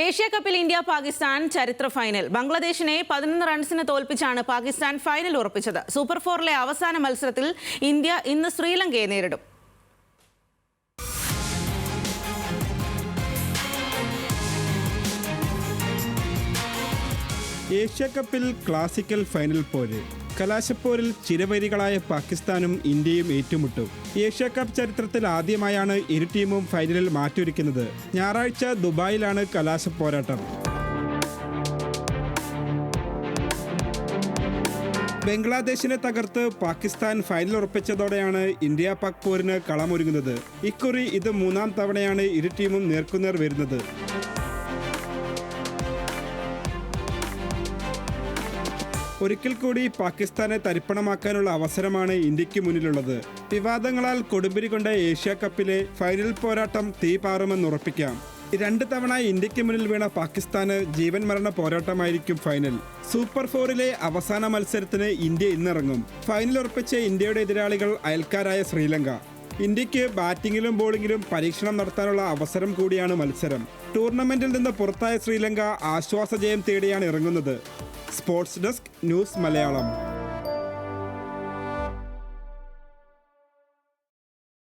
Asia കപ്പിൽ India Pakistan ചരിത്ര final. ബംഗ്ലാദേശിനെ പതിനൊന്ന് റൺസിന് തോൽപ്പിച്ചാണ് പാകിസ്ഥാൻ ഫൈനൽ ഉറപ്പിച്ചത്. സൂപ്പർ ഫോറിലെ അവസാന മത്സരത്തിൽ ഇന്ത്യ ഇന്ന് ശ്രീലങ്കയെ നേരിടും. ഏഷ്യ കപ്പിൽ ക്ലാസിക്കൽ ഫൈനൽ പോര് കലാശപ്പോരിൽ ചിരവരികളായ പാകിസ്ഥാനും ഇന്ത്യയും ഏറ്റുമുട്ടും. ഏഷ്യ കപ്പ് ചരിത്രത്തിൽ ആദ്യമായാണ് ഇരു ടീമും ഫൈനലിൽ മാറ്റൊരുക്കുന്നത്. ഞായറാഴ്ച ദുബായിലാണ് കലാശ പോരാട്ടം ബംഗ്ലാദേശിനെ തകർത്ത് പാകിസ്ഥാൻ ഫൈനൽ ഉറപ്പിച്ചതോടെയാണ് ഇന്ത്യ പാക് പോരിന് കളമൊരുങ്ങുന്നത്. ഇക്കുറി ഇത് മൂന്നാം തവണയാണ് ഇരു ടീമും നേർക്കുനേർ വരുന്നത്. ഒരിക്കൽ കൂടി പാകിസ്ഥാനെ തരിപ്പണമാക്കാനുള്ള അവസരമാണ് ഇന്ത്യയ്ക്ക് മുന്നിലുള്ളത്. വിവാദങ്ങളാൽ കൊടുമ്പിരി കൊണ്ട ഏഷ്യ കപ്പിലെ ഫൈനൽ പോരാട്ടം തീപാറുമെന്ന് ഉറപ്പിക്കാം. രണ്ട് തവണ ഇന്ത്യയ്ക്ക് മുന്നിൽ വീണ പാകിസ്ഥാന് ജീവൻ മരണ പോരാട്ടമായിരിക്കും ഫൈനൽ. സൂപ്പർ ഫോറിലെ അവസാന മത്സരത്തിന് ഇന്ത്യ ഇന്നിറങ്ങും. ഫൈനൽ ഉറപ്പിച്ച ഇന്ത്യയുടെ എതിരാളികൾ അയൽക്കാരായ ശ്രീലങ്ക. ഇന്ത്യയ്ക്ക് ബാറ്റിംഗിലും ബോളിംഗിലും പരീക്ഷണം നടത്താനുള്ള അവസരം കൂടിയാണ് മത്സരം. ടൂർണമെന്റിൽ നിന്ന് പുറത്തായ ശ്രീലങ്ക ആശ്വാസ ജയം തേടിയാണ് ഇറങ്ങുന്നത്. Sports desk news Malayalam.